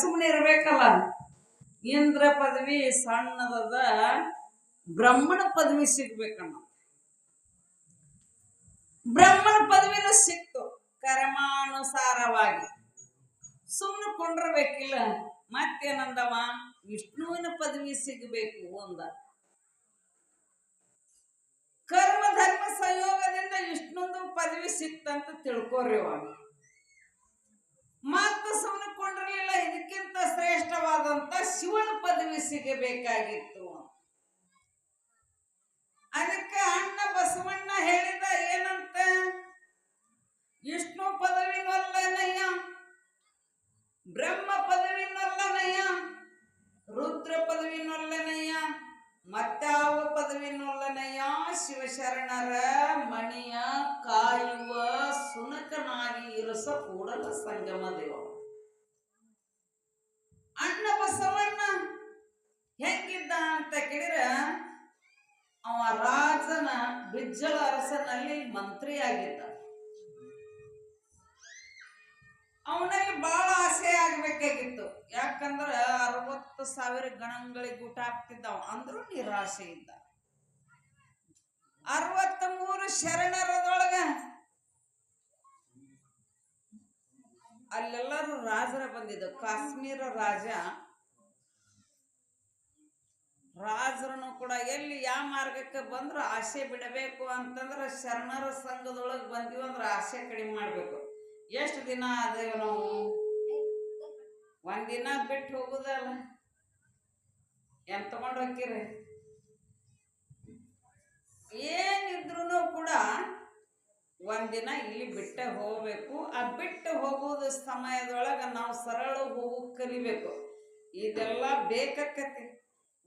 ಸುಮ್ಮನೆ ಇರ್ಬೇಕಲ್ಲ. ಇಂದ್ರ ಪದವಿ ಸಣ್ಣದದ ಬ್ರಹ್ಮಣ ಪದವಿ ಸಿಗ್ಬೇಕಣ್ಣ ಬ್ರಹ್ಮಣ ಪದವಿನೂ ಸಿಕ್ತು ಕರ್ಮಾನುಸಾರವಾಗಿ. ಸುಮ್ಮನೆ ಕೊಂಡಿರ್ಬೇಕಿಲ್ಲ. ಮತ್ತೇನಂದವ? ವಿಷ್ಣುವಿನ ಪದವಿ ಸಿಗಬೇಕು ಅಂದ. ಕರ್ಮ ಧರ್ಮ ಸಂಯೋಗದಿಂದ ವಿಷ್ಣುಂದು ಪದವಿ ಸಿಕ್ತಂತ ತಿಳ್ಕೊರಿ ಅವಾಗ ಮತ್ತೆ ಸುಮ್ಮನೆ ಕೊಂಡಿರ್ಲಿಲ್ಲ ಇದಕ್ಕಿಂತ ಶ್ರೇಷ್ಠವಾದಂತ ಶಿವನ ಪದವಿ ಸಿಗಬೇಕಾಗಿತ್ತು. ಅದಕ್ಕೆ ಅಣ್ಣ ಬಸವಣ್ಣ ಹೇಳಿದ ಏನಂತ? ವಿಷ್ಣು ಪದವಿನಲ್ಲನಯ್ಯ ಕೂಡಲ ಸಂಗಮ ದೇವ ಅಣ್ಣ ಬಸವಣ್ಣ ಹೆಂಗಿದ್ದ ಅಂತ ಕೇಳಿರ ಅವ ರಾಜನ, ಬಿಜ್ಜಳ ಅರಸನಲ್ಲಿ ಮಂತ್ರಿ ಆಗಿದ್ದ ಅವನಲ್ಲಿ ಬಹಳ ಆಸೆ ಆಗ್ಬೇಕಾಗಿತ್ತು. ಯಾಕಂದ್ರ ಅರವತ್ತು ಸಾವಿರ ಗಣಗಳಿಗೆ ಊಟ ಹಾಕ್ತಿದ್ದವ, ಅಂದ್ರೂ ನಿರಾಶೆ ಇದ್ದ ಅರವತ್ತ ಮೂರು ಶರಣರದೊಳಗ ಅಲ್ಲೆಲ್ಲರೂ ರಾಜರ ಬಂದಿದ್ದು. ಕಾಶ್ಮೀರ ರಾಜ. ರಾಜರನು ಕೂಡ ಎಲ್ಲಿ ಯಾವ ಮಾರ್ಗಕ್ಕೆ ಬಂದ್ರು ಆಸೆ ಬಿಡಬೇಕು ಅಂತಂದ್ರೆ ಶರಣರ ಸಂಘದೊಳಗೆ ಬಂದೀವಿ ಅಂದ್ರೆ ಆಸೆ ಕಡಿಮೆ ಮಾಡಬೇಕು. ಎಷ್ಟು ದಿನ ಅದೇವ ನಾವು? ಒಂದಿನ ಬಿಟ್ಟು ಹೋಗುದಲ್ಲ. ಏನ್ ತಗೊಂಡು ಹೋಗ್ತೀರಿ ಏನಿದ್ರು ಕೂಡ ಒಂದಿನ ಇಲ್ಲಿ ಬಿಟ್ಟೆ ಹೋಗಬೇಕು. ಆ ಬಿಟ್ಟು ಹೋಗೋದು ಸಮಯದೊಳಗೆ ನಾವು ಸರಳ ಹೋಗು ಕಲಿಬೇಕು. ಇದೆಲ್ಲ ಬೇಕಕ್ಕತಿ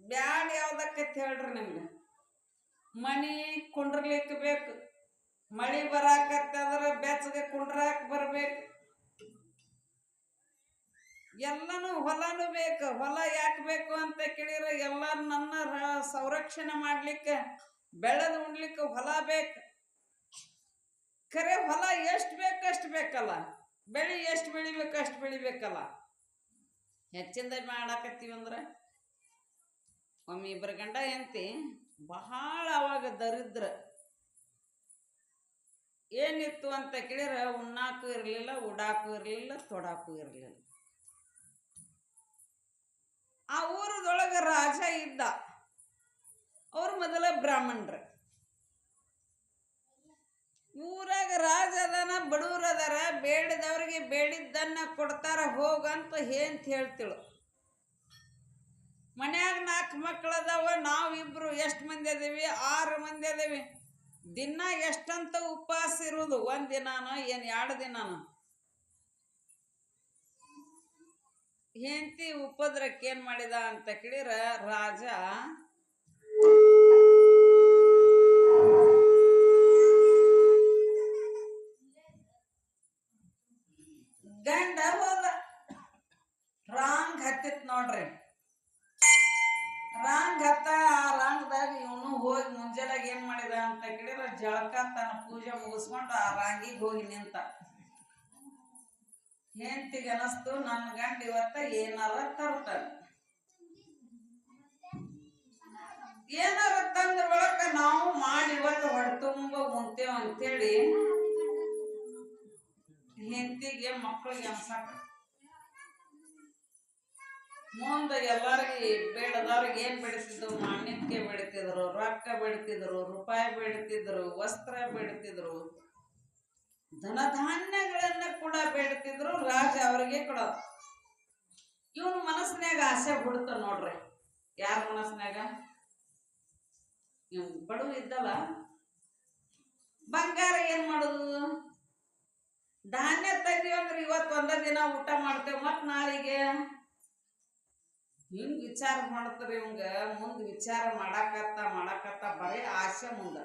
ಬ್ಯಾಡ ಯಾವ್ದಕ್ಕತಿ ಹೇಳ್ರಿ ನಿಮ್ಗೆ? ಮನೆ ಕುಂಡ್ರಲಿಕ್ಕೆ ಬೇಕು. ಮಳಿ ಬರಾಕತ್ತಂದ್ರೆ ಬೆಚ್ಚಗೆ ಕುಂಡ್ರಾಕ್ ಬರ್ಬೇಕು. ಎಲ್ಲನೂ ಹೊಲನೂ ಬೇಕು. ಹೊಲ ಯಾಕೆ ಬೇಕು ಅಂತ ಕೇಳಿದ್ರೆ ಎಲ್ಲ ನನ್ನ ಸಂರಕ್ಷಣೆ ಮಾಡ್ಲಿಕ್ಕೆ, ಬೆಳೆದು ಉಣ್ಲಿಕ್ಕೆ ಹೊಲ ಬೇಕು. ಖರೆ ಹೊಲ ಎಷ್ಟು ಬೇಕು ಅಷ್ಟು ಬೇಕಲ್ಲ. ಬೆಳಿ ಎಷ್ಟು ಬೆಳಿಬೇಕು ಅಷ್ಟು ಬೆಳಿಬೇಕಲ್ಲ. ಹೆಚ್ಚಿಂದ ಮಾಡಾಕತ್ತೀವಿ ಅಂದ್ರೆ ಒಮ್ಮೆ ಇಬ್ಬರು ಗಂಡ ಹೆಂಡತಿ ಬಹಳ ಅವಾಗ ದರಿದ್ರ. ಏನಿತ್ತು ಅಂತ ಕೇಳಿದ್ರೆ ಉಣ್ಣಾಕು ಇರಲಿಲ್ಲ, ಉಡಾಕು ಇರಲಿಲ್ಲ, ತೊಡಾಕು ಇರಲಿಲ್ಲ. ಆ ಊರದೊಳಗೆ ರಾಜ ಇದ್ದ. ಅವ್ರು ಮೊದಲ ಬ್ರಾಹ್ಮಣರು. ಊರಾಗ ರಾಜ ಅದಾರ, ಬೇಡದವ್ರಿಗೆ ಬೇಡಿದ್ದನ್ನ ಕೊಡ್ತಾರ, ಹೋಗಂತ ಹೇಂತ ಹೇಳ್ತಿಳು. ಮನ್ಯಾಗ ನಾಲ್ಕು ಮಕ್ಳು ಅದಾವ, ನಾವಿಬ್ರು ಎಷ್ಟು ಮಂದಿ ಅದೀವಿ? ಆರು ಮಂದಿ ಅದೀವಿ. ದಿನ ಎಷ್ಟಂತ ಉಪವಾಸ ಇರೋದು? ಒಂದು ದಿನಾನ ಏನ್ ಎರಡು ದಿನಾನ? ಹೆಂಡತಿ ಉಪದ್ರಕ್ಕೆ ಏನ್ ಮಾಡಿದ ಅಂತ ಕೇಳಿರ, ರಾಜ ಗಂಡ ಹೋದ ರಾಂಗ್ ಹತ್ತಿತ್ ನೋಡ್ರಿ. ರಾಂಗ್ ಹತ್ತ, ಆ ರಾಂಗ್ದಾಗ ಇವನು ಹೋಗಿ ಮುಂಜಾನೆಗೆ ಏನ್ ಮಾಡಿದ ಅಂತ ಕೇಳಿದ್ರೆ, ಜಳಕ ತನ್ನ ಪೂಜೆ ಮುಗಿಸ್ಕೊಂಡು ಆ ರಾಂಗಿಗೆ ಹೋಗಿ ನಿಂತ. ಹೆಂಡತಿಗೆ ಅನಸ್ತು ನನ್ನ ಗಂಡ ಇವತ್ತ ಏನಾರ ತರ್ತಾನೆ. ಏನಾರ ತಂದ್ರ ಬಳಕ ನಾವು ಮಾಡಿ ಇವತ್ತು ಹೊಡೆ ತುಂಬ ಮುಂತೇವ ಅಂತೇಳಿ ಹೆಂಡತಿಗೆ ಮಕ್ಕಳಿಗೆ ಅನ್ಸಾಕ ಮುಂದೆ ಎಲ್ಲರಿಗೆ ಬೇಡದವ್ರಿಗೆ ಏನು ಬೆಳಿತಿದ್ರು? ಮಾನ್ಯಕ್ಕೆ ಬೆಳಿತಿದ್ರು, ರೊಕ್ಕ ಬೆಳಿತಿದ್ರು, ರೂಪಾಯಿ ಬೆಳಿತಿದ್ರು, ವಸ್ತ್ರ ಬೆಳಿತಿದ್ರು. ಧನಧಾನ್ಯಗಳನ್ನ ಕೂಡ ಬೆಳಿತಿದ್ರು, ರಾಜ ಅವರಿಗೆ ಕೊಡೋದು. ಇವನ್ ಮನಸ್ಸಿನಾಗ ಆಸೆ ಬಿಡುತ್ತ ನೋಡ್ರಿ. ಯಾರ ಮನಸ್ಸಿನಾಗ ಇವ್ ಬಡವ ಇದ್ದಲ್ಲ. ಬಂಗಾರ ಏನ್ ಮಾಡುದು? ಧಾನ್ಯ ತೆಗ್ರಿ ಅಂದ್ರೆ ಇವತ್ತು ಒಂದ ದಿನ ಊಟ ಮಾಡ್ತೇವೆ, ಮತ್ ನಾಳಿಗೆ? ಹಿಂಗ್ ವಿಚಾರ ಮಾಡ್ತಾರೆ ಇವಂಗ? ಮುಂದ್ ವಿಚಾರ ಮಾಡಾಕತ್ತ ಮಾಡಾಕತ್ತ ಬರೀ ಆಸೆ ಮುಂದ.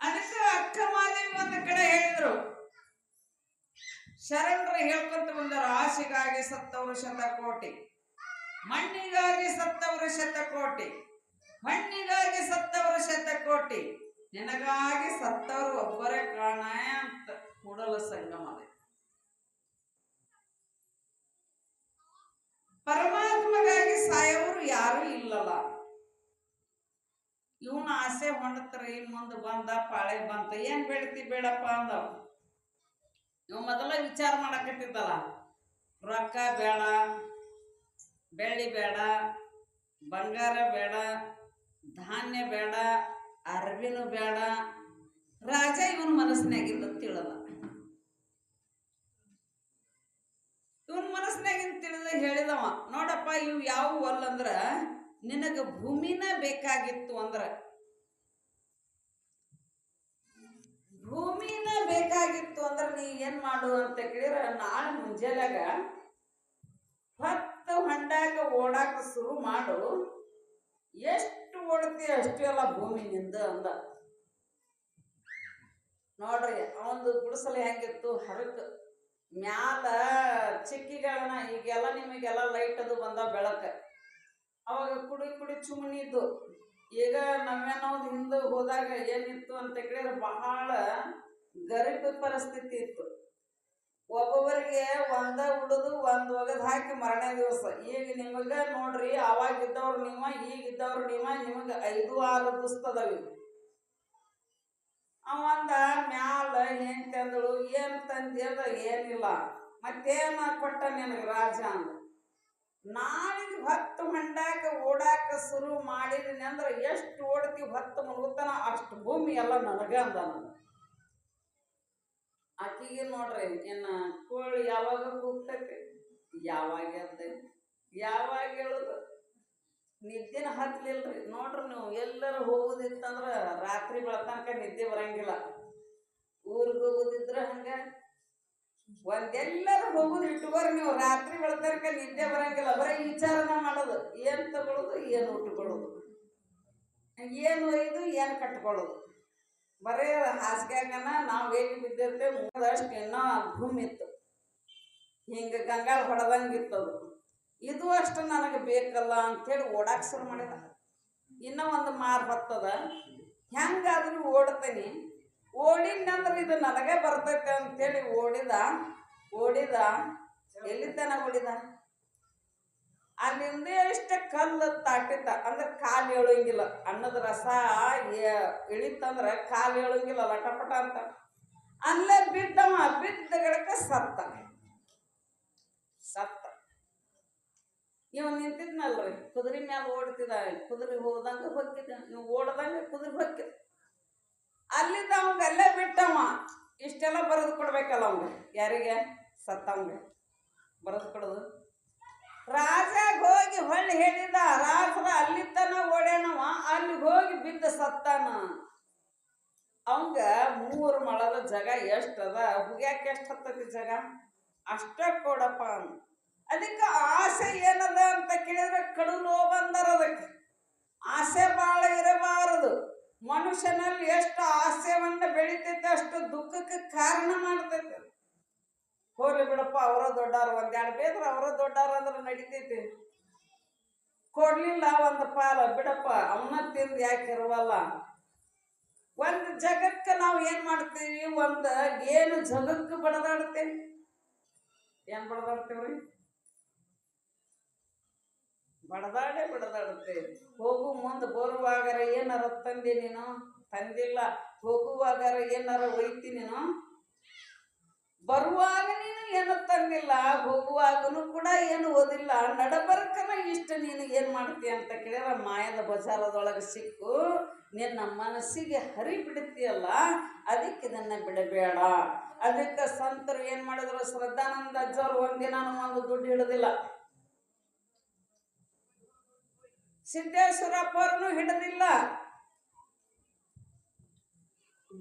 ಅದಕ್ಕೆ ಅಕ್ಕ ಮಾದೇವಿ ಒಂದ್ ಕಡೆ ಹೇಳಿದ್ರು. ಶರಣರು ಹೇಳ್ಕೊಂತ ಬಂದರು ಆಸೆಗಾಗಿ ಸತ್ತವರು ಶತಕೋಟಿ, ಮಣ್ಣಿಗಾಗಿ ಸತ್ತವರು ಶತಕೋಟಿ, ಮಣ್ಣಿಗಾಗಿ ಸತ್ತವರು ಶತಕೋಟಿ, ನಿನಗಾಗಿ ಸತ್ತವರು ಒಬ್ಬರೇ ಮೂಡಲ ಸಂಗಮ ಪರಮಾತ್ಮಗಾಗಿ ಸಾಯವರು ಯಾರು ಇಲ್ಲಲ್ಲ. ಇವನು ಆಸೆ ಹೊಂಡತ್ರಿ ಮುಂದೆ ಬಂದ ಪಾಳೆ ಬಂತ. ಏನ್ ಬೆಳಿತಿ ಬೇಡಪ್ಪ ಅಂದ ಇವ್ ಮೊದಲ ವಿಚಾರ ಮಾಡಕತ್ತಿದ್ದಲ್ಲ. ರೊಕ್ಕ ಬೇಡ, ಬೆಳ್ಳಿ ಬೇಡ, ಬಂಗಾರ ಬೇಡ, ಧಾನ್ಯ ಬೇಡ ಅರವಿನೂ ಬೇಡ. ರಾಜ ಇವನ ಮನಸ್ಸಿನಾಗಿಲ್ಲ ತಿಳಲ್ಲ ಇವನ್ ಮನಸ್ಸಿನಾಗಿನ ತಿಳಿದ ಹೇಳಿದವ? ನೋಡಪ್ಪ, ಇವು ಯಾವ ಅಲ್ಲಂದ್ರ ನಿನಗೆ ಭೂಮಿನ ಬೇಕಾಗಿತ್ತು ಅಂದ್ರ. ಭೂಮಿನ ಬೇಕಾಗಿತ್ತು ಅಂದ್ರೆ ನೀ ಏನ್ ಮಾಡು ಅಂತ ಕೇಳಿದ್ರೆ, ನಾಳೆ ಮುಂಜಾನೆಗ ಹತ್ತು ಹಂಡಾಗ ಓಡಾಕ ಶುರು ಮಾಡು. ಎಷ್ಟು ಓಡ್ತಿ ಅಷ್ಟು ಎಲ್ಲ ಭೂಮಿನಿಂದ ಅಂದ. ನೋಡ್ರಿ ಅವಂದು ಗುಡಿಸಲು ಹೆಂಗಿತ್ತು? ಹರಕ್. ಮ್ಯಾಲ ಚಿಕ್ಕಿಗಳನ್ನ ಈಗೆಲ್ಲ ನಿಮಗೆಲ್ಲ ಲೈಟ್ ಅದು ಬಂದ ಬೆಳಕ. ಅವಾಗ ಕುಡಿ ಕುಡಿ ಚುಮ್ಮನಿದ್ದು ಈಗ ನಾವೇನೋದು ಹಿಂದೆ ಹೋದಾಗ ಏನಿತ್ತು ಅಂತ ಕೇಳಿದ್ರೆ ಬಹಳ ಗರೀಬ್ ಪರಿಸ್ಥಿತಿ ಇತ್ತು. ಒಬ್ಬೊಬ್ಬರಿಗೆ ಒಂದ ಉಳಿದು ಒಂದು ಒಗದ್ ಹಾಕಿ ಮರನೇ ದಿವಸ. ಈಗ ನಿಮಗೆ ನೋಡ್ರಿ, ಅವಾಗಿದ್ದವ್ರು ನಿಮ್ಮ ಈಗಿದ್ದವ್ರು ನೀವ, ನಿಮಗ ಐದು ಆರು ದುಸ್ತದವಿ ಅವಂದ ಮ್ಯಾಲ ಏನ್ ತಂದಳು ಏನ್ ತಂದಿ ಏನಿಲ್ಲ. ಮತ್ತೇನ ಕೊಟ್ಟ ನಿನಗೆ ರಾಜ ಅಂದ. ನಾಳಿಗೆ ಹತ್ತು ಮಂಡಾಕ ಓಡಾಕ ಶುರು ಮಾಡಿದೀನಿ ಅಂದ್ರೆ ಎಷ್ಟು ಓಡ್ತೀವಿ ಹತ್ತು ಮುಳುಗುತ್ತಾನ ಅಷ್ಟು ಭೂಮಿ ಎಲ್ಲ ನನಗ ಅಂದ ಆಕಿಗೆ ನೋಡ್ರಿ ಏನ ಕೋಳಿ ಯಾವಾಗ ಕೂಗ್ತೈತಿ? ಯಾವಾಗ ಎದ್ದೈತಿ? ಯಾವಾಗ ಹೇಳುದು ನಿದ್ದೆನ ಹತ್ತಲಿಲ್ರಿ ನೋಡ್ರಿ ನೀವು, ಎಲ್ಲರೂ ಹೋಗುದಿತ್ತಂದ್ರ ರಾತ್ರಿ ಬೆಳತನಕ ನಿದ್ದೆ ಬರಂಗಿಲ್ಲ. ಊರಿಗೆ ಹೋಗುದಿದ್ರ ಹಂಗ? ಒಂದೆಲ್ಲರೂ ಹೋಗುದು ಇಟ್ಕೋರಿ ನೀವು, ರಾತ್ರಿ ಬೆಳತನಕ ನಿದ್ದೆ ಬರಂಗಿಲ್ಲ. ಬರೀ ವಿಚಾರನ ಮಾಡೋದು, ಏನ್ ತಗೊಳ್ಳೋದು ಏನು ಉಟ್ಕೊಳ್ಳೋದು. ಏನು ಒಯ್ದು, ಏನು ಕಟ್ಕೊಳ್ಳೋದು. ಬರೀ ಹಾಸಿಗೆಗನ ನಾವು ಹೇಗೆ ಬಿದ್ದಿರ್ತೇವೆ ಮುಗಿದಷ್ಟು ಇನ್ನೂ ಭೂಮಿ ಇತ್ತು. ಹಿಂಗೆ ಗಂಗಾಳ ಹೊಡೆದಂಗಿತ್ತದು. ಇದು ಅಷ್ಟು ನನಗೆ ಬೇಕಲ್ಲ ಅಂತೇಳಿ ಓಡಾಕ್ ಶುರು ಮಾಡಿದ. ಇನ್ನೂ ಒಂದು ಮಾರು ಬರ್ತದ ಹೆಂಗಾದ್ರೂ ಓಡ್ತೀನಿ. ಓಡಿನಂದ್ರೆ ಇದು ನನಗೆ ಬರ್ತೈತೆ ಅಂತೇಳಿ ಓಡಿದ ಓಡಿದ. ಎಲ್ಲಿದ್ದಾನ ಓಡಿದ? ಅಲ್ಲಿಂದ ಇಷ್ಟ ಕಲ್ಲು ತಾಟಿತ ಅಂದ್ರೆ ಕಾಲು ಹೇಳೋಂಗಿಲ್ಲ. ಅನ್ನದ ರಸ ಇಳಿತಂದ್ರೆ ಕಾಲು ಹೇಳೋಂಗಿಲ್ಲ ಲಟಪಟ ಅಂತ. ಅಲ್ಲೇ ಬಿದ್ದವ, ಬಿದ್ದ ಗಿಡಕ್ಕೆ ಸತ್ತ. ಇವ ನಿಂತಿದ್ನಲ್ರಿ. ಕುದುರೆ ಮ್ಯಾಲ ಓಡ್ತಿದ, ಕುದುರೆ ಹೋದಂಗ ಹೊಕ್ಕಿದ. ನೀವು ಓಡ್ದಂಗೆ ಕುದುರೆ ಹೊಕ್ಕಿದ. ಅಲ್ಲಿದ್ದ ಅವಂಗ ಅಲ್ಲೇ ಬಿಟ್ಟವ. ಇಷ್ಟೆಲ್ಲ ಬರೆದು ಕೊಡ್ಬೇಕಲ್ಲ ಅವಂಗ. ಯಾರಿಗೆ? ಸತ್ತವಂಗ. ಬರೆದು ಕೊಡೋದು. ರಾಜ ಹೋಗಿ ಹೊಳ್ಳಿ ಹೇಳಿದ, ರಾಜರ ಅಲ್ಲಿದ್ದನ ಓಡ್ಯಾಣವ ಅಲ್ಲಿ ಹೋಗಿ ಬಿದ್ದ ಸತ್ತಾನ. ಅವಂಗ ಮೂರು ಮಳದ ಜಾಗ ಎಷ್ಟದ ಹುಗ್ಯಾಕೆ ಎಷ್ಟು ಹತ್ತತಿ ಜಾಗ? ಅಷ್ಟ ಕೊಡಪ್ಪ. ಅದಕ್ಕೆ ಆಸೆ ಏನದ ಅಂತ ಕೇಳಿದ್ರೆ ಕಡು ನೋವಂದರ ಅದಕ್ಕೆ. ಆಸೆ ಭಾಳ ಇರಬಾರದು. ಮನುಷ್ಯನಲ್ಲಿ ಎಷ್ಟು ಆಸೆವನ್ನ ಬೆಳಿತೈತೆ, ಅಷ್ಟು ದುಃಖಕ್ಕೆ ಕಾರಣ ಮಾಡ್ತೈತೆ ಹೋಗ್ಲಿ ಬಿಡಪ್ಪ, ಅವರ ದೊಡ್ಡಾರ ಒಂದೆರಡು ಬೇದ್ರ ಅವರ ದೊಡ್ಡಾರ ಅಂದ್ರೆ ನಡಿತೈತಿ. ಕೊಡ್ಲಿಲ್ಲ ಒಂದು ಪಾಲ. ಬಿಡಪ್ಪ, ಅವನ ತಿಂದು ಯಾಕೆ ಇರುವಲ್ಲ? ಒಂದು ಜಗಕ್ಕೆ ನಾವು ಏನು ಮಾಡ್ತೀವಿ? ಒಂದು ಏನು ಜಗಕ್ಕೆ ಬಡದಾಡ್ತೇವೆ? ಏನು ಬಡದಾಡ್ತೇವ್ರಿ? ಬಡದಾಡೇ ಬಡದಾಡುತ್ತೆ ಹೋಗು ಮುಂದೆ ಬರುವಾಗರ ಏನಾರ ತಂದೆ ನೀನು? ತಂದಿಲ್ಲ. ಹೋಗುವಾಗರ ಏನಾರ ಒಯ್ತಿ ನೀನು? ಬರುವಾಗ ನೀನು ಏನು ತಂದಿಲ್ಲ. ಹೋಗುವಾಗನು ಕೂಡ ಏನು ಓದಿಲ್ಲ. ನಡಬರ್ಕನ ಇಷ್ಟ ನೀನು ಏನು ಮಾಡ್ತೀಯ ಅಂತ ಕೇಳಿದ್ರೆ ಮಾಯದ ಬಜಾರದೊಳಗೆ ಸಿಕ್ಕು. ನಿನ್ನ ಮನಸ್ಸಿಗೆ ಹರಿ ಬಿಡುತ್ತೀಯಲ್ಲ ಅದಕ್ಕೆ ನನ್ನ ಬಿಡಬೇಡ. ಅದಕ್ಕೆ ಸಂತರು ಏನು ಮಾಡಿದ್ರು? ಶ್ರದ್ಧಾನಂದ ಅಜ್ಜವ್ರು ಒಂದಿನ ಒಂದು ದುಡ್ಡು ಹಿಡಿದಿಲ್ಲ ಸಿದ್ದೇಶ್ವರಪ್ಪವ್ರನ್ನು ಹಿಡಿದಿಲ್ಲ.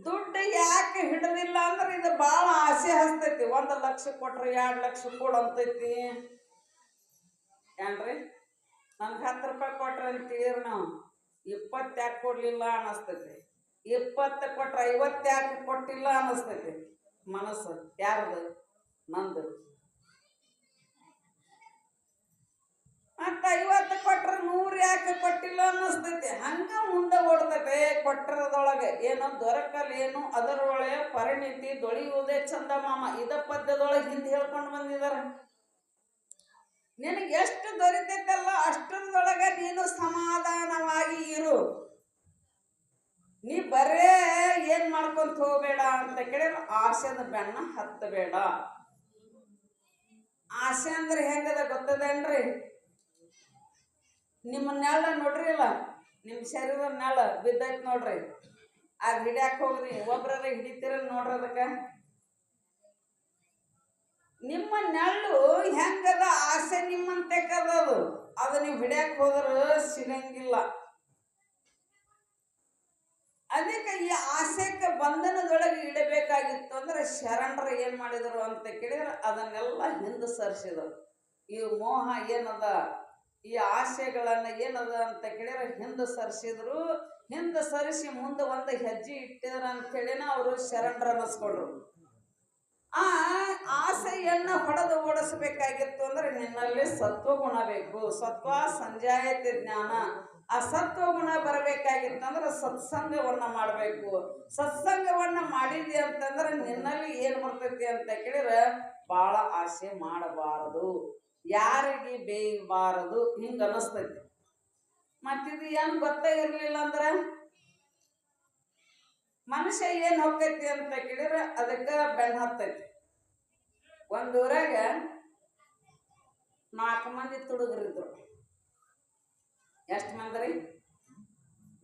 ದುಡ್ಡು ಯಾಕೆ ಹಿಡದಿಲ್ಲ ಅಂದ್ರೆ ಇದು ಬಹಳ ಆಸೆ ಹಸ್ತೈತಿ. ಒಂದು ಲಕ್ಷ ಕೊಟ್ರೆ ಎರಡು ಲಕ್ಷ ಕೊಡು ಅಂತೈತಿ. ಏನ್ರಿ? ನನ್ಗೆ ಹತ್ತು ರೂಪಾಯಿ ಕೊಟ್ರೆ ಅಂತೀರಿ ನಾವು ಇಪ್ಪತ್ತು ಯಾಕೆ ಕೊಡ್ಲಿಲ್ಲ ಅನ್ನಿಸ್ತೈತಿ. ಇಪ್ಪತ್ತು ಕೊಟ್ರೆ ಐವತ್ತು ಯಾಕೆ ಕೊಟ್ಟಿಲ್ಲ ಅನ್ನಿಸ್ತೈತಿ. ಮನಸ್ಸು ಯಾರ್ದು? ನಂದು. ಮತ್ತೆ ಐವತ್ತು ಕೊಟ್ರೆ ನೂರು ಯಾಕೆ ಕೊಟ್ಟಿಲ್ಲ ಅನ್ನಿಸ್ತೈತಿ. ಹಂಗ ಮುಂದೆ ಓಡ್ತೈತೆ ಕೊಟ್ಟರದೊಳಗೆ ಏನೋ ದೊರಕಲ್, ಏನು ಅದರೊಳಗೆ ಪರಿಣಿತಿ ದೊಳೆಯುವುದೇ ಚಂದ ಮಾಮ. ಇದ ಪದ್ಯದೊಳಗೆ ಹಿಂದೆ ಹೇಳ್ಕೊಂಡು ಬಂದಿದ್ದಾರೆ ನಿನಗೆ ಎಷ್ಟು ದೊರಿತೈತಲ್ಲ ಅಷ್ಟರದೊಳಗೆ ನೀನು ಸಮಾಧಾನವಾಗಿ ಇರು. ನೀ ಬರೇ ಏನ್ ಮಾಡ್ಕೊಂತ ಹೋಗ್ಬೇಡ ಅಂತ ಕೇಳಿದ್ರೆ ಆಸೆದ ಬೆನ್ನ ಹತ್ತಬೇಡ. ಆಸೆ ಅಂದ್ರೆ ಹೆಂಗದ ಗೊತ್ತದೇನ್ರಿ? ನಿಮ್ಮ ನೆಲ ನೋಡ್ರಿ ಇಲ್ಲ ನಿಮ್ಮ ಶರೀರ ನೆಲ ಬಿದ್ದೈತೆ ನೋಡ್ರಿ. ಆ ಹಿಡ್ಯಾಕ್ ಹೋಗ್ರಿ ಒಬ್ರ ಹಿಡಿತೀರ ನೋಡ್ರಿ ಅದಕ್ಕೆ. ನಿಮ್ಮ ನೆಲ್ಲು ಹೆಂಗದ ಆಸೆ ನಿಮ್ಮಂತೆ ಕದದು ಅದು. ನೀವು ಹಿಡ್ಯಾಕ್ ಹೋದ್ರೆ ಸಿಗಂಗಿಲ್ಲ. ಅದಕ್ಕೆ ಈ ಆಸೆಕ್ಕೆ ಬಂಧನದೊಳಗೆ ಇಡಬೇಕಾಗಿತ್ತು ಅಂದ್ರೆ ಶರಣರ ಏನ್ ಮಾಡಿದ್ರು ಅಂತ ಕೇಳಿದ್ರೆ ಅದನ್ನೆಲ್ಲ ಹಿಂದೆ ಸರಿಸಿದ್ರು. ಈ ಮೋಹ ಏನದ? ಈ ಆಸೆಗಳನ್ನು ಏನದ ಅಂತ ಕೇಳಿದ್ರೆ ಹಿಂದೆ ಸರಿಸಿದ್ರು. ಹಿಂದೆ ಸರಿಸಿ ಮುಂದೆ ಒಂದು ಹೆಜ್ಜೆ ಇಟ್ಟಿದ್ರ ಅಂತ ಹೇಳಿನ ಅವರು ಶರಣರ ಅನ್ನಿಸ್ಕೊಂಡ್ರು. ಆ ಆಸೆಯನ್ನ ಹೊಡೆದು ಓಡಿಸಬೇಕಾಗಿತ್ತು ಅಂದ್ರೆ ನಿನ್ನಲ್ಲಿ ಸತ್ವಗುಣ ಬೇಕು. ಸತ್ವ ಸಂಜಾಯತೆ ಜ್ಞಾನ. ಆ ಸತ್ವಗುಣ ಬರಬೇಕಾಗಿತ್ತಂದ್ರೆ ಸತ್ಸಂಗವನ್ನ ಮಾಡಬೇಕು. ಸತ್ಸಂಗವನ್ನ ಮಾಡಿದಿ ಅಂತಂದ್ರೆ ನಿನ್ನಲ್ಲಿ ಏನ್ ಬರ್ತೈತಿ ಅಂತ ಕೇಳಿದ್ರೆ ಭಾಳ ಆಸೆ ಮಾಡಬಾರದು. ಯಾರಿಗೆ ಬೇಯಬಾರದು ಹಿಂಗ ಅನ್ನಿಸ್ತೈತಿ. ಮತ್ತಿದು ಏನು ಗೊತ್ತೇ ಇರಲಿಲ್ಲ ಅಂದ್ರೆ, ಮನುಷ್ಯ ಏನ್ ಹೋಗ್ತೈತಿ ಅಂತ ಕೇಳಿದ್ರೆ ಅದಕ್ಕೆ ಬೆನ್ ಹತ್ತೈತಿ. ಒಂದೂರಾಗ ಊರಾಗ ನಾಲ್ಕು ಮಂದಿ ತುಡುಗರಿದ್ರು. ಎಷ್ಟು ಮಂದಿ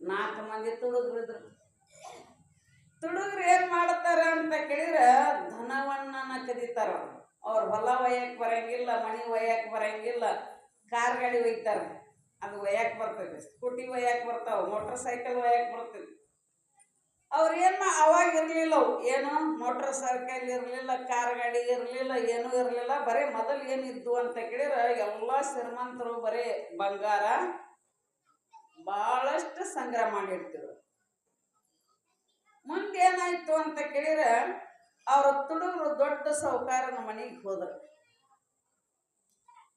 ನಾಲ್ಕು ಮಂದಿ ತುಡುಗರಿದ್ರು. ತುಡುಗರು ಏನ್ ಮಾಡ್ತಾರೆ ಅಂತ ಕೇಳಿದ್ರೆ ಧನವನ್ನ ಕದೀತಾರ ಅವ್ರ ಹೊಲ ಒಯ್ಯಕ್ಕೆ ಬರೋಂಗಿಲ್ಲ, ಮನೆ ಒಯ್ಯಕ್ಕೆ ಬರಂಗಿಲ್ಲ, ಕಾರ್ ಗಾಡಿ ಒಯ್ತಾರೆ. ಅದು ಒಯ್ಯಕ್ಕೆ ಬರ್ತದೆ ಸ್ಕೂಟಿ ಒಯ್ಯಕ್ಕೆ ಬರ್ತಾವೆ, ಮೋಟ್ರ್ ಸೈಕಲ್ ಒಯ್ಯಕ್ಕೆ ಬರ್ತೈತಿ. ಅವ್ರು ಏನು ಮಾ ಅವಾಗ ಇರಲಿಲ್ಲ ಏನು ಮೋಟ್ರ್ ಸೈಕಲ್ ಇರಲಿಲ್ಲ, ಕಾರ್ ಗಾಡಿ ಇರಲಿಲ್ಲ, ಏನೂ ಇರಲಿಲ್ಲ. ಬರೀ ಮೊದಲು ಏನಿದ್ದು ಅಂತ ಕೇಳಿದ್ರೆ, ಎಲ್ಲ ಶ್ರೀಮಂತರು ಬರೀ ಬಂಗಾರ ಭಾಳಷ್ಟು ಸಂಗ್ರಹ ಮಾಡಿರ್ತಿದ್ರು. ಮುಂದೆ ಏನಾಯಿತು ಅಂತ ಕೇಳಿದ್ರೆ ಅವ್ರ ತುಡುಗರು ದೊಡ್ಡ ಸೌಕಾರನ ಮನೆಗೆ ಹೋದ್ರು.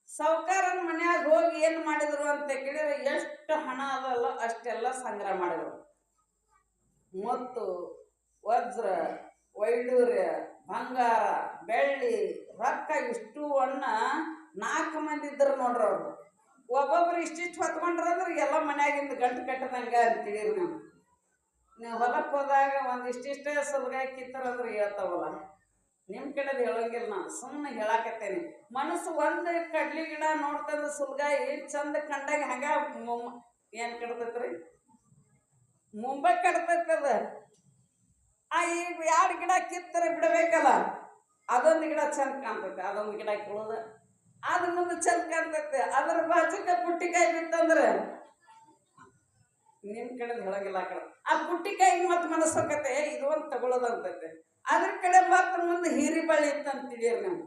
ಸೌಕಾರನ ಮನ್ಯಾಗ ಹೋಗಿ ಏನ್ ಮಾಡಿದ್ರು ಅಂತ ಕೇಳಿದ್ರೆ ಎಷ್ಟು ಹಣ ಅದಲ್ಲ, ಅಷ್ಟೆಲ್ಲ ಸಂಗ್ರಹ ಮಾಡಿದ್ರು. ಮತ್ತು, ವಜ್ರ, ವೈಡೂರ್ಯ, ಬಂಗಾರ, ಬೆಳ್ಳಿ, ರೊಕ್ಕ ಇಷ್ಟು ಅಣ್ಣ ನಾಲ್ಕು ಮಂದಿ ಇದ್ರು ನೋಡ್ರಿ ಅವ್ರು. ಒಬ್ಬೊಬ್ರು ಇಷ್ಟಿಷ್ಟು ಹೊತ್ಕೊಂಡ್ರಂದ್ರೆ ಎಲ್ಲ ಮನ್ಯಾಗಿಂದ ಗಂಟು ಕಟ್ಟದಂಗ ಅಂತ ನಾವು ನೀವು ಹೊಲಕ್ಕೆ ಹೋದಾಗ ಒಂದು ಇಷ್ಟಿಷ್ಟೇ ಸುಲ್ಗಾಯಿ ಕಿತ್ತರಂದ್ರೆ ಹೇಳ್ತಾವಲ್ಲ. ನಿಮ್ಮ ಕಡೆದು ಹೇಳೋಂಗಿಲ್ಲ ನಾನು ಸುಮ್ಮನೆ ಹೇಳಾಕತ್ತೇನೆ. ಮನಸ್ಸು ಒಂದು ಕಡ್ಲಿ ಗಿಡ ನೋಡ್ತಂದ್ರೆ ಸುಲಗಾಯಿ ಚಂದ ಕಂಡಾಗ ಹಂಗ ಏನು ಕಡ್ತೈತ್ರಿ? ಮುಂಬೈ ಕಡ್ತೈತದ. ಆ ಈಗ ಎರಡು ಗಿಡ ಕಿತ್ತರೆ ಬಿಡಬೇಕಲ್ಲ, ಅದೊಂದು ಗಿಡ ಚಂದ ಕಾಣ್ತೈತೆ, ಅದೊಂದು ಗಿಡ ಕೊಳದ ಅದ್ರ ಮುಂದೆ ಚಂದ ಕಾಣ್ತೈತೆ. ಅದ್ರ ಬಾಜುಕ ಪುಟ್ಟಿಕಾಯಿ ಬಿತ್ತಂದ್ರೆ ನಿಮ್ ಕಡೆ ಹೇಳಂಗಿಲ್ಲ ಆ ಕಡೆ. ಆ ಪುಟ್ಟಿಕಾಯಿಗೆ ಮತ್ತೆ ಮನಸ್ಸು ಹೋಗತ್ತೆ ಇದು ಒಂದು ಅದ್ರ ಕಡೆ ಮತ್ತೆ ಮುಂದೆ ಹೀರಿ ಬಳ್ಳಿ ಇತ್ತು ಅಂತ ತಿಳಿಯರ್ ನಾವು.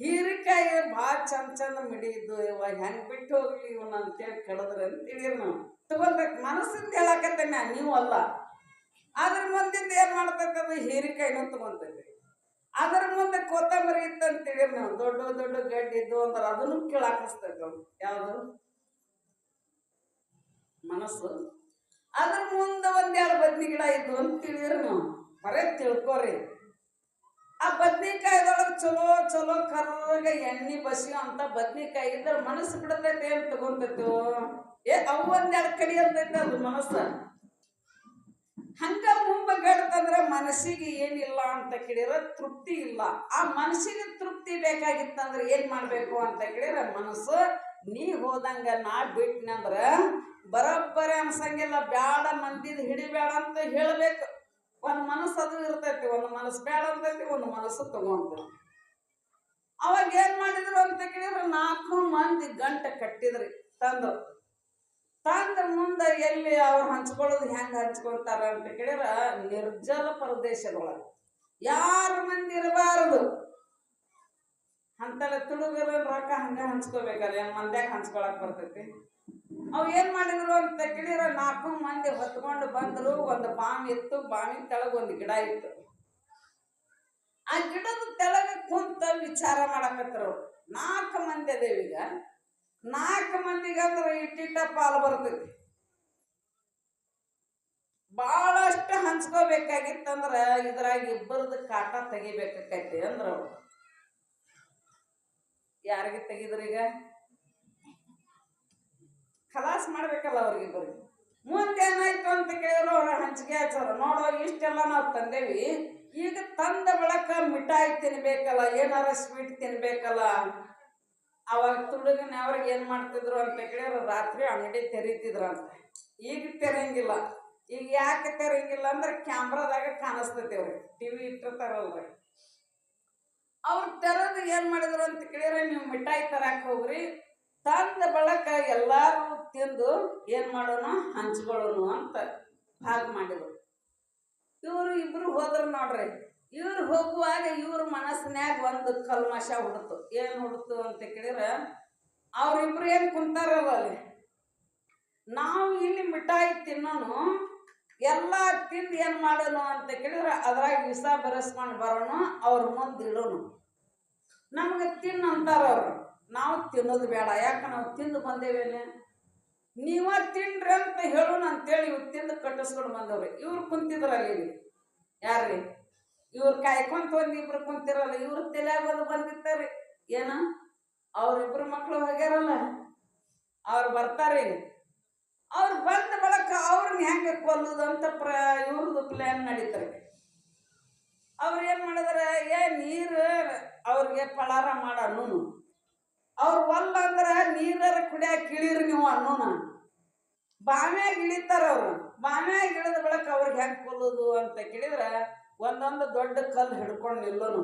ಹೀರಿಕಾಯಿ ಭಾಳ ಚಂದ ಚಂದ ಮಿಡಿಯಿದ್ದು ಇವ ಹೆಂಗೆ ಬಿಟ್ಟು ಹೋಗ್ಲಿ ಇವನ್ನ ಅಂತೇಳಿ ಕಡದ್ರ ಅಂತ ತಿಳಿಯರ್ ನಾವು. ತಗೊಳ್ಬೇಕು, ಮನಸ್ಸಿಂದ ಹೇಳಕತ್ತೇನೆ ನೀವು ಅಲ್ಲ. ಅದ್ರ ಮುಂದಿಂದ ಏನು ಮಾಡ್ತೈತೆ ಅದು? ಹೀರಿಕಾಯಿನೂ ತಗೊಂತೈತೆ. ಅದ್ರ ಮುಂದೆ ಕೊತ್ತಂಬರಿ ಇತ್ತು ಅಂತ ತಿಳಿಯರ್ ನಾವು. ದೊಡ್ಡ ದೊಡ್ಡ ಗಡ್ಡಿ ಇದ್ದು ಅಂದ್ರೆ ಅದನ್ನು ಕೇಳಾಕಿಸ್ತೈತೆ ಯಾವುದು? ಮನಸ್ಸು? ಅದ್ರ ಮುಂದೆ ಒಂದೆರಡು ಬದ್ನಿ ಗಿಡ ಇದ್ದು ಅಂತ ತಿಳಿದ್ರಿ ನಾವು. ಬರೇ ತಿಳ್ಕೊರಿ. ಆ ಬದ್ನಿಕಾಯ್ದೊಳಗೆ ಚಲೋ ಚಲೋ ಕರ್ರಗ ಎಣ್ಣೆ ಬಸಿಯೋ ಅಂತ ಬದ್ನಿಕಾಯಿ ಇದ್ರೆ ಮನಸ್ಸು ಬಿಡತೈತೆ ಏನ್ ತಗೊಂತೈತೋ? ಏ, ಅವು ಒಂದೆರಡು ಕಡಿ ಅಂತೈತೆ ಅದು ಮನಸ್ಸು. ಹಂಗ ಮುಂಬಗಡ್ತಂದ್ರೆ ಮನಸ್ಸಿಗೆ ಏನಿಲ್ಲ ಅಂತ ಕೇಳಿದ್ರೆ ತೃಪ್ತಿ ಇಲ್ಲ. ಆ ಮನಸ್ಸಿಗೆ ತೃಪ್ತಿ ಬೇಕಾಗಿತ್ತಂದ್ರೆ ಏನ್ ಮಾಡ್ಬೇಕು ಅಂತ ಕೇಳಿದ್ರೆ ಮನಸ್ಸು, ನೀ ಹೋದಂಗ ನಾ ಬಿಟ್ನಂದ್ರ ಬರೋಬ್ಬರಿ ಅನ್ಸಂಗಿಲ್ಲ, ಬ್ಯಾಡ ಮಂದಿದ್ ಹಿಡಿಬೇಡ ಅಂತ ಹೇಳಬೇಕು. ಒಂದು ಮನಸ್ಸು ಅದು ಇರ್ತೈತಿ, ಒಂದು ಮನಸ್ಸು ಬೇಡ ಅಂತೈತಿ, ಒಂದು ಮನಸ್ಸು ತಗೊಂತೈತಿ ಅವಾಗ ಏನ್ ಮಾಡಿದ್ರು ಅಂತ ಕೇಳಿದ್ರೆ ನಾಲ್ಕು ಮಂದಿ ಗಂಟೆ ಕಟ್ಟಿದ್ರಿ, ತಂದು. ತಂದ ಮುಂದೆ ಎಲ್ಲಿ ಅವ್ರು ಹಂಚ್ಕೊಳ್ಳೋದು ಹೆಂಗೆ ಹಂಚ್ಕೊಂತಾರ ಅಂತ ಕೇಳಿದ್ರೆ ನಿರ್ಜಲ ಪ್ರದೇಶದೊಳಗೆ. ಯಾರ ಮಂದಿ ಇರಬಾರದು? ಅಂತಲ್ಲ ತುಡುಗರ ರೊಕ್ಕ ಹಂಗ ಹಂಚ್ಕೋಬೇಕಲ್ಲ ಮಂದ್ಯಾಗ ಹಂಚ್ಕೊಳಕ್ ಬರ್ತೈತಿ? ಅವ್ ಏನು ಮಾಡಿದ್ರು ಅಂತ ಕೇಳಿದ್ರೆ ನಾಲ್ಕು ಮಂದಿ ಹೊತ್ಕೊಂಡು ಬಂದ್ರು, ಒಂದು ಬಾವಿ ಇತ್ತು ಬಾವಿ ತೆಳಗ್ ಒಂದು ಗಿಡ ಇತ್ತು. ಆ ಗಿಡದ ತೆಳಗ ಕುಂತ ವಿಚಾರ ಮಾಡಕತ್ತರು ನಾಲ್ಕು ಮಂದಿ ಅದೇವಿ ಈಗ. ನಾಲ್ಕು ಮಂದಿಗೆ ಅಂದ್ರೆ ಇಟ್ಟಿಟ್ಟ ಪಾಲು ಬರ್ತೈತಿ. ಭಾಳಷ್ಟು ಹಂಚ್ಕೋಬೇಕಾಗಿತ್ತಂದ್ರ ಇದ್ರಾಗ ಇಬ್ಬರದು ಕಾಟ ತೆಗಿಬೇಕಾಕೈತಿ ಅಂದ್ರ ಯಾರಿಗೆ ತೆಗಿದ್ರೀಗ ಖಲಾಸ್ ಮಾಡ್ಬೇಕಲ್ಲ ಅವ್ರಿಗಿಬ್ಬರಿಗೆ. ಮುಂದೆ ಏನಾಯ್ತು ಅಂತ ಕೇಳಿದ್ರು ಅವ್ರ ಹಂಚಿಕೆ ಹಚ್ಚಾರ ನೋಡೋ, ಇಷ್ಟೆಲ್ಲ ನಾವು ತಂದೇವಿ. ಈಗ ತಂದ ಬಳಕ ಮಿಠಾಯಿ ತಿನ್ಬೇಕಲ್ಲ, ಏನಾರ ಸ್ವೀಟ್ ತಿನ್ಬೇಕಲ್ಲ. ಅವಾಗ ತುಳುಗನ ಅವ್ರಿಗೆ ಏನು ಮಾಡ್ತಿದ್ರು ಅಂತ ಕೇಳಿದ್ರೆ, ರಾತ್ರಿ ಅಂಗಡಿ ತೆರೀತಿದ್ರಂತ ಈಗ ತೆರಂಗಿಲ್ಲ ಈಗ ಯಾಕೆ ತೆರಂಗಿಲ್ಲ ಅಂದ್ರೆ ಕ್ಯಾಮ್ರಾದಾಗ ಕಾಣಿಸ್ತೈತಿ ಅವ್ರಿಗೆ. ಟಿ ವಿ ಇಟ್ಟಿರ್ತಾರಲ್ರಿ. ಅವ್ರು ತೆರೆದು ಏನು ಮಾಡಿದ್ರು ಅಂತ ಕೇಳಿದ್ರೆ, ನೀವು ಮಿಠಾಯಿ ತರಕ್ಕೆ ಹೋಗ್ರಿ. ತಂದ ಬಳಕ ಎಲ್ಲಾರು ತಿಂದು ಏನು ಮಾಡೋಣ? ಹಂಚ್ಕೊಳ್ಳೋಣ ಅಂತ ಭಾಗ ಮಾಡಿದ್ರು. ಇವರು ಇಬ್ರು ಹೋದ್ರು ನೋಡ್ರಿ. ಇವ್ರು ಹೋಗುವಾಗ ಇವ್ರ ಮನಸ್ಸಿನ್ಯಾಗ ಒಂದು ಕಲ್ಮಶ ಹುಡ್ತು. ಏನು ಹುಡ್ತು ಅಂತ ಕೇಳಿದ್ರೆ, ಅವ್ರಿಬ್ರು ಏನು ಕುಂತಾರಲ್ಲ ಅಲ್ಲಿ? ನಾವು ಇಲ್ಲಿ ಮಿಠಾಯಿ ತಿನ್ನೋನು, ಎಲ್ಲ ತಿಂದು ಏನು ಮಾಡೋಣ ಅಂತ ಕೇಳಿದ್ರೆ, ಅದ್ರಾಗ ವಿಷ ಬೆರೆಸ್ಕೊಂಡು ಬರೋಣ ಅವ್ರ ಮುಂದೆ ಇಡೋನು ನಮ್ಗೆ ತಿನ್ನಂತಾರ ಅವ್ರು. ನಾವು ತಿನ್ನೋದು ಬೇಡ. ಯಾಕೆ ನಾವು ತಿಂದು ಬಂದೇವೇನೆ? ನೀವ ತಿನ್ರಿ ಅಂತ ಹೇಳೋಣ ಅಂತೇಳಿ ಇವ್ರು ತಿಂದು ಕಟ್ಟಿಸ್ಕೊಂಡು ಬಂದವ್ರಿ. ಇವ್ರು ಕುಂತಿದ್ರಲ್ಲ ಇಲ್ಲಿ. ಯಾರ್ರಿ? ಇವ್ರು ಕಾಯ್ಕೊಂತ ಒಂದಿಬ್ರು ಕುಂತಿರಲ್ಲ. ಇವ್ರ ತಲೆಯಾಗ ಬಂದಿರ್ತಾರೆ. ಏನ? ಅವ್ರಿಬ್ರು ಮಕ್ಳು ಹೋಗ್ಯಾರಲ್ಲ. ಅವ್ರು ಬರ್ತಾರೆ ಅವ್ರು ಬಂದ ಬಳಕ ಅವ್ರನ್ನ ಹೆಂಗೆ ಕೊಲ್ಲೋದು ಅಂತ ಪ್ರ ಇವ್ರದ್ದು ಪ್ಲ್ಯಾನ್ ನಡೀತಾರೆ. ಅವ್ರು ಏನು ಮಾಡಿದಾರೆ? ಏ ನೀರು ಅವ್ರಿಗೆ ಪಳಾರ ಮಾಡ ಅನ್ನೂನು ಅವ್ರು ಒಲ್ಲ ಅಂದ್ರೆ ನೀರಾರ ಕುಡಿಯಾಕ ಇಳಿರಿ ನೀವು ಅನ್ನೋಣ ಬಾವ್ಯಾಗ ಇಳಿತಾರ ಅವರು. ಬಾವ್ಯಾಗ ಇಳಿದ ಬಳಕ ಅವ್ರಿಗೆ ಹೆಂಗೆ ಕೊಲ್ಲುದು ಅಂತ ಕೇಳಿದ್ರೆ ಒಂದೊಂದು ದೊಡ್ಡ ಕಲ್ಲು ಹಿಡ್ಕೊಂಡು ನಿಲ್ಲೋನು.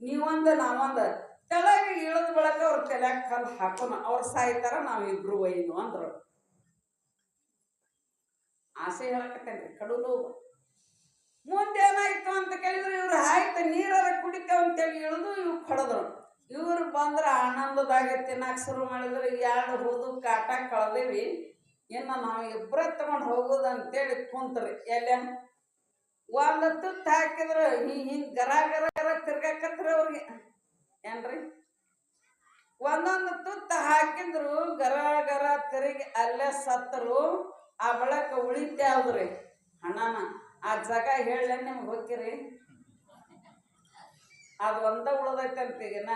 ನೀವೊಂದು, ನಾವೊಂದು. ತಲೆಗೆ ಇಳಿದ ಬಳಕ ಅವ್ರ ತಲೆಯಾಗ ಕಲ್ಲು ಹಾಕೋಣ ಅವ್ರು ಸಾಯ್ತಾರ ನಾವು ಇಬ್ರು ಒಯ್ನು ಅಂದ್ರು. ಆಸೆ ಹೇಳಕತ್ತೇನ್ರಿ ಕಡುಲು ಮುಂದೆ ಏನಾಯ್ತು ಅಂತ ಕೇಳಿದ್ರೆ, ಇವ್ರು ಆಯ್ತು, ನೀರಾರ ಕುಡಿತೇವೆ ಅಂತೇಳಿ ಇಳಿದು ಇವ್ ಕಡದ್ರು. ಇವ್ರು ಬಂದ್ರೆ ಆನಂದದಾಗೆ ತಿನ್ನಕ್ಕೆ ಶುರು ಮಾಡಿದ್ರೆ ಎರಡು ಹೋದು ಕಾಟ ಕಳೆದಿವಿ. ಇನ್ನು ನಾವು ಇಬ್ಬರ ತಗೊಂಡು ಹೋಗೋದು ಅಂತೇಳಿ ಕುಂತ್ರಿ. ಎಲ್ಲ ಒಂದು ತುತ್ತು ಹಾಕಿದ್ರು ಹಿಂಗೆ ಗರ ಗರ ಗರ ತಿರ್ಗಾಕತ್ರಿ ಅವ್ರಿಗೆ. ಏನ್ರಿ? ಒಂದೊಂದು ತುತ್ತ ಹಾಕಿದ್ರು, ಗರ ಗರ ತಿರುಗಿ ಅಲ್ಲೇ ಸತ್ತರು. ಆ ಬಳಕ ಉಳಿತ್ಯಾವ್ದು ಯಾವ್ದ್ರಿ ಹಣನ ಆ ಜಾಗ ಹೇಳ ನಿಮ್ಗೆ ಹೋಗಿರಿ ಅದು ಒಂದ ಉಳ್ದೈತಂತ ಈಗ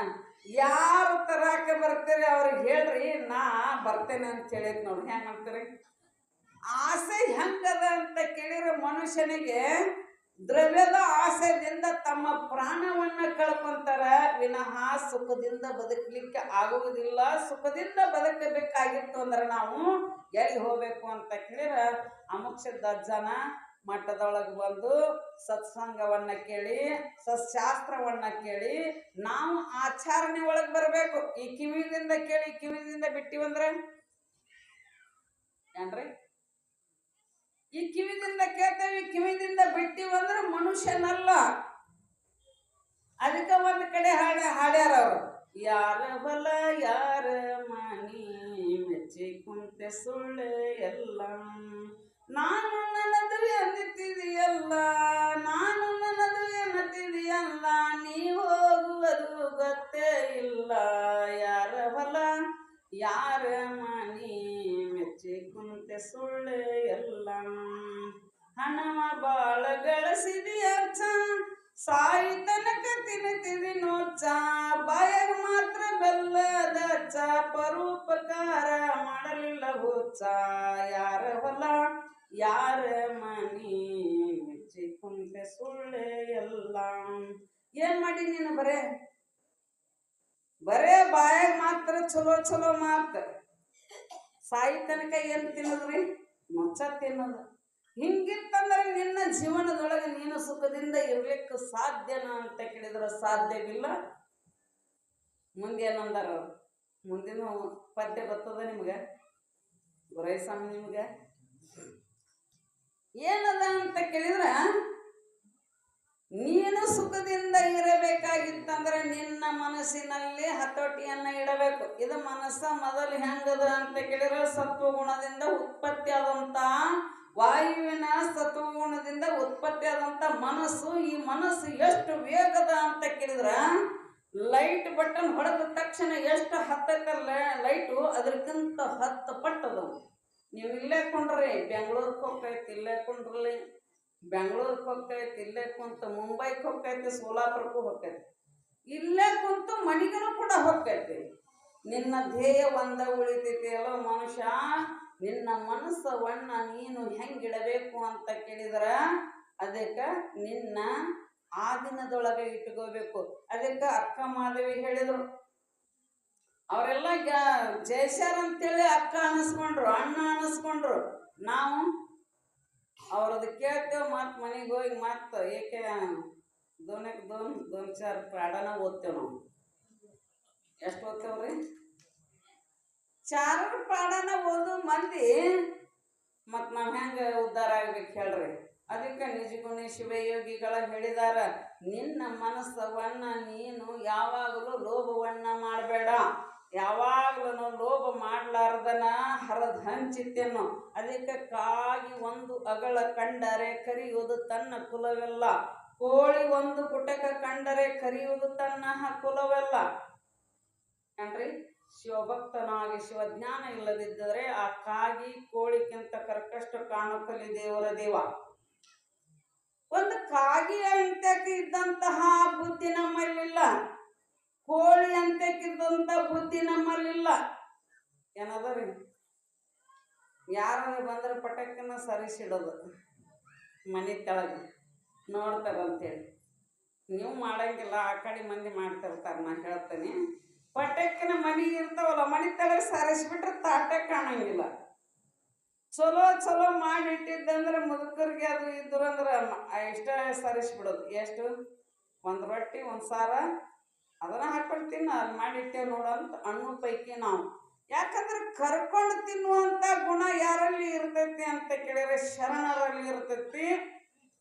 ಯಾರು ತರಾಕ ಬರ್ತೀರಿ ಅವ್ರಿಗೆ ಹೇಳ್ರಿ, ನಾ ಬರ್ತೇನೆ ಅಂತ ಹೇಳಿದ್ ನೋಡಿ ಹೆಂಗ್ ಅಂತೀರಿ ಆಸೆ ಹೆಂಗದ ಅಂತ ಕೇಳಿರ ಮನುಷ್ಯನಿಗೆ ದ್ರವ್ಯದ ಆಸೆಯಿಂದ ತಮ್ಮ ಪ್ರಾಣವನ್ನ ಕಳ್ಕೊಂತಾರ, ವಿನಃ ಸುಖದಿಂದ ಬದುಕಲಿಕ್ಕೆ ಆಗುವುದಿಲ್ಲ. ಸುಖದಿಂದ ಬದುಕಬೇಕಾಗಿತ್ತು ಅಂದ್ರೆ ನಾವು ಎಲ್ಲಿ ಹೋಗ್ಬೇಕು ಅಂತ ಕೇಳಿದ್ರೆ ಅಮುಕ್ಷದ ಜನ ಮಠದೊಳಗೆ ಬಂದು ಸತ್ಸಂಗವನ್ನ ಕೇಳಿ, ಸತ್ಶಾಸ್ತ್ರವನ್ನ ಕೇಳಿ, ನಾವು ಆಚರಣೆ ಒಳಗೆ ಬರಬೇಕು. ಈ ಕಿವಿದಿಂದ ಕೇಳಿ ಕಿವಿದಿಂದ ಬಿಟ್ಟಿವಂದ್ರೆ ಏನ್ರಿ? ಈ ಕಿವಿದಿಂದ ಕೇಳ್ತೇವೆ ಕಿವಿದಿಂದ ಬಿಟ್ಟಿವಂದ್ರೆ ಮನುಷ್ಯನಲ್ಲ. ಅದಕ್ಕೆ ಒಂದು ಕಡೆ ಹಾಡ, ಹಾಡ್ಯಾರ ಅವರು. ಯಾರ ಬಲ ಯಾರ ಮನಿ ಮೆಚ್ಚಿ ಕುಂತೆ ಸುಳ್ಳು ಎಲ್ಲ. ನಾನು ನನ್ನದು ಎನ್ನುತ್ತಿದೆಯಲ್ಲ ನಾನು ನನ್ನದು ಎನ್ನುತ್ತಿದೆಯಲ್ಲ ನೀ ಹೋಗುವುದು ಗೊತ್ತೇ ಇಲ್ಲ. ಯಾರ ಹೊಲ, ಯಾರ ಮನಿ ಮೆಚ್ಚಿ ಕುಂತೆ ಸುಳ್ಳೆ ಎಲ್ಲ. ಹಣವ ಬಾಳ ಗಳಿಸಿದೆಯಚ್ಚ ಸಾಯಿ ತನಕ ತಿನ್ನುತ್ತಿದಿ ನೋಚ ಬಾಯಾಗ ಮಾತ್ರ ಬೆಲ್ಲದ ಚ ಪರೋಪಕಾರ ಮಾಡಲಿಲ್ಲ ಹುಚ್ಚ ಯಾರ ಹೊಲ ಯಾರ ಮನಿ ಕುಂತೆ ಸುಳ್ಳೆ ಎಲ್ಲ? ಏನ್ ಮಾಡಿ ನೀನು ಬರೇ? ಬರೇ ಬಾಯಾಗ ಮಾತ್ರ ಚಲೋ ಚಲೋ ಮಾತು. ಸಾಯಿ ತನಕ ಏನ್ ತಿನ್ನೋದ್ರಿ? ಮೊಚ್ಚ ತಿನ್ನೋದು. ಹಿಂಗಿತ್ತಂದ್ರೆ ನಿನ್ನ ಜೀವನದೊಳಗೆ ನೀನು ಸುಖದಿಂದ ಇರ್ಲಿಕ್ಕೆ ಸಾಧ್ಯನಾ ಅಂತ ಕೇಳಿದ್ರೆ ಸಾಧ್ಯವಿಲ್ಲ? ಮುಂದೇನಂದಾರ ಮುಂದಿನ ಪದ್ಯ ಬರ್ತದ ನಿಮ್ಗೆ? ಗುರೈಸಮ್ ನಿಮ್ಗೆ? ಏನದ ಅಂತ ಕೇಳಿದ್ರೆ, ನೀನು ಸುಖದಿಂದ ಇರಬೇಕಾಗಿತ್ತಂದ್ರೆ ನಿನ್ನ ಮನಸ್ಸಿನಲ್ಲಿ ಹತೋಟಿಯನ್ನು ಇಡಬೇಕು. ಇದು ಮನಸ್ಸ ಮೊದಲು ಹೆಂಗದ ಅಂತ ಕೇಳಿದ್ರೆ, ಸತ್ವಗುಣದಿಂದ ಉತ್ಪತ್ತಿ ಆದಂಥ ವಾಯುವಿನ ಸತ್ವಗುಣದಿಂದ ಉತ್ಪತ್ತಿ ಆದಂಥ ಮನಸ್ಸು, ಈ ಮನಸ್ಸು ಎಷ್ಟು ವೇಗದ ಅಂತ ಕೇಳಿದ್ರೆ ಲೈಟ್ ಬಟನ್ ಹೊಡೆದ ತಕ್ಷಣ ಎಷ್ಟು ಹತ್ತೈತಲ್ಲ ಲೈಟು ಅದಕ್ಕಿಂತ ಹತ್ತು ಪಟ್ಟದು ನೀವು ಇಲ್ಲೇ ಕೊಂಡ್ರಿ, ಬೆಂಗಳೂರಿಗೆ ಹೋಗ್ತೈತಿ, ಇಲ್ಲೇ ಕೊಂಡ್ರಲ್ಲಿ ಬೆಂಗಳೂರಿಗೆ ಹೋಗ್ತೈತಿ, ಇಲ್ಲೇ ಕುಂತು ಮುಂಬೈಗೆ ಹೋಗ್ತೈತಿ ಸೋಲಾಪುರಕ್ಕೂ ಹೋಗ್ತೈತಿ. ಇಲ್ಲೇ ಕುಂತು ಮನೆಗೂ ಕೂಡ ಹೋಗ್ತೈತಿ. ನಿನ್ನ ಧ್ಯೇಯ ಒಂದ ಉಳಿತೈತಿ ಅಲ್ಲೋ ಮನುಷ್ಯ, ನಿನ್ನ ಮನಸ್ಸವನ್ನ ನೀನು ಹೆಂಗಿಡಬೇಕು ಅಂತ ಕೇಳಿದ್ರ, ಅದಕ್ಕೆ ನಿನ್ನ ಆ ದಿನದೊಳಗೆ ಇಟ್ಕೋಬೇಕು. ಅದಕ್ಕೆ ಅಕ್ಕ ಮಾಧವಿ ಹೇಳಿದ್ರು ಅವರೆಲ್ಲ ಜಯಶಾರ್ ಅಂತೇಳಿ ಅಕ್ಕ ಅನ್ನಿಸ್ಕೊಂಡ್ರು, ಅಣ್ಣ ಅನ್ನಿಸ್ಕೊಂಡ್ರು. ನಾವು ಅವ್ರದ್ದು ಕೇಳ್ತೇವೆ ಮತ್ತು ಮನೆಗೆ ಹೋಗಿ ಮತ್ತೆ ಏಕೆ ದೋನಕ್ಕೆ ದೋನ್ ದೋನ್ ಚಾರ್ ಪ್ರಾಡನ ಓದ್ತೇವೆ ನಾವು. ಎಷ್ಟು ಓದ್ತೇವ್ರಿ ಚಾರ ಪಾಡನ ಓದು ಮಂದಿ. ಮತ್ತು ನಾವು ಹೆಂಗೆ ಉದ್ಧಾರ ಆಗ್ಬೇಕು ಹೇಳ್ರಿ. ಅದಕ್ಕೆ ನಿಜಗುಣ ಶಿವಯೋಗಿಗಳ ಹೇಳಿದಾರ, ನಿನ್ನ ಮನಸ್ಸವನ್ನ ನೀನು ಯಾವಾಗಲೂ ಲೋಭವನ್ನ ಮಾಡಬೇಡ. ಯಾವಾಗಲೂ ಲೋಭ ಮಾಡಲಾರ್ದನ ಹರದ ಹಂಚಿತ್ತೇನು. ಅದಕ್ಕೆ ಕಾಗಿ ಒಂದು ಅಗಳ ಕಂಡರೆ ಕರಿಯುವುದು ತನ್ನ ಕುಲವೆಲ್ಲ. ಕೋಳಿ ಒಂದು ಪುಟಕ ಕಂಡರೆ ಕರಿಯುವುದು ತನ್ನ ಕುಲವೆಲ್ಲ. ಏನ್ರಿ? ಶಿವಭಕ್ತನಾಗಿ ಶಿವಜ್ಞಾನ ಇಲ್ಲದಿದ್ದರೆ ಆ ಕಾಗಿ ಕೋಳಿಗಿಂತ ಕರ್ಕಷ್ಟ ಕಾಣಕಲಿ ದೇವರ ದೇವ. ಒಂದು ಕಾಗಿ ಅಂತ್ಯಕ್ಕೆ ಇದ್ದಂತಹ ಬುದ್ಧಿ ನಮ್ಮಲ್ಲಿಲ್ಲ. ಕೋಳಿ ಅಂತ್ಯಕ್ಕಿದ್ದಂಥ ಬುದ್ಧಿ ನಮ್ಮಲ್ಲಿಲ್ಲ ಏನದ ರೀ ಯಾರು ಬಂದ್ರೆ ಪಟಕ್ಕನ ಸರಿಸಿಡೋದು ಮನೆ ಕೆಳಗೆ. ನೋಡ್ತಾರಂತೇಳಿ ನೀವು ಮಾಡಂಗಿಲ್ಲ, ಆ ಕಡೆ ಮಂದಿ ಮಾಡ್ತಿರ್ತಾರೆ ನಾ ಹೇಳ್ತೇನೆ. ಪಟಕ್ಕಿನ ಮನೆ ಇರ್ತಾವಲ್ಲ, ಮನೆ ತೆಳಗೆ ಸರಿಸ್ಬಿಟ್ರೆ ತಾಟ ಕಾಣಂಗಿಲ್ಲ. ಚಲೋ ಚಲೋ ಮಾಡಿಟ್ಟಿದ್ದಂದ್ರೆ ಮುದುಕರಿಗೆ ಅದು ಇದ್ರು ಅಂದ್ರೆ ಇಷ್ಟ ಸರಿಸ್ಬಿಡೋದು. ಎಷ್ಟು? ಒಂದು ರೊಟ್ಟಿ, ಒಂದು ಸಾರ ಅದನ್ನ ಹಾಕೊಂಡು ತಿನ್ನ ಅದು ಮಾಡಿಟ್ಟೇವೆ ನೋಡು ಅಂತ ಅನ್ನೋ ಪೈಕಿ ನಾವು. ಯಾಕಂದ್ರೆ ಕರ್ಕೊಂಡು ತಿನ್ನುವಂಥ ಗುಣ ಯಾರಲ್ಲಿ ಇರ್ತೈತಿ ಅಂತ ಕೇಳಿದ್ರೆ ಶರಣರಲ್ಲಿ ಇರ್ತೈತಿ.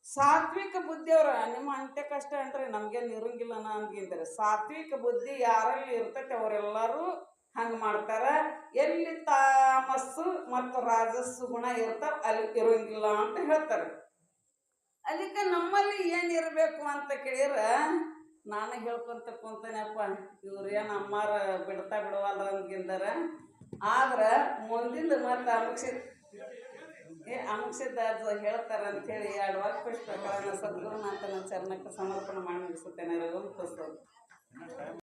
ಸಾತ್ವಿಕ ಬುದ್ಧಿ ಬುದ್ಧಿಯವ್ರ ನಿಮ್ಮ ಅಂತ್ಯ ಕಷ್ಟ ಅಂದ್ರೆ ನಮ್ಗೇನು ಇರಂಗಿಲ್ಲ ನಾ ಅಂದ್ಗಿಂತಾರೆ ಸಾತ್ವಿಕ ಬುದ್ಧಿ ಯಾರಲ್ಲಿ ಇರ್ತೈತಿ ಅವರೆಲ್ಲರೂ ಹಂಗೆ ಮಾಡ್ತಾರ. ಎಲ್ಲಿ ತಾಮಸ್ಸು ಮತ್ತು ರಾಜಸ್ಸು ಗುಣ ಇರ್ತಾವ ಅಲ್ಲಿ ಇರೋಂಗಿಲ್ಲ ಅಂತ ಹೇಳ್ತಾರೆ. ಅದಕ್ಕೆ ನಮ್ಮಲ್ಲಿ ಏನು ಇರಬೇಕು ಅಂತ ಕೇಳಿದ್ರೆ ನಾನು ಹೇಳ್ಕೊಂತ ಕುಂತೇನಪ್ಪ ಇವ್ರು ಏನು ಅಮ್ಮಾರ ಬಿಡ್ತಾ ಬಿಡವಲ್ರ ಅಂದ್ಗಿಂದಾರ ಆದ್ರೆ ಮುಂದಿನ ಮತ್ತೆ ಅಮಕ್ಷಿತ್ ಏ ಅಮುಕ್ಷಿತ ಹೇಳ್ತಾರ ಅಂತೇಳಿ ಎರಡು ವಾರ ಪುಷ್ಪಗಳನ್ನು ಸದ್ಗುರುನಾಥನ ಚರಣಕ್ಕೆ ಸಮರ್ಪಣೆ ಮಾಡಿ ಮುಗಿಸುತ್ತೇನೆ. ರಘುವಂತ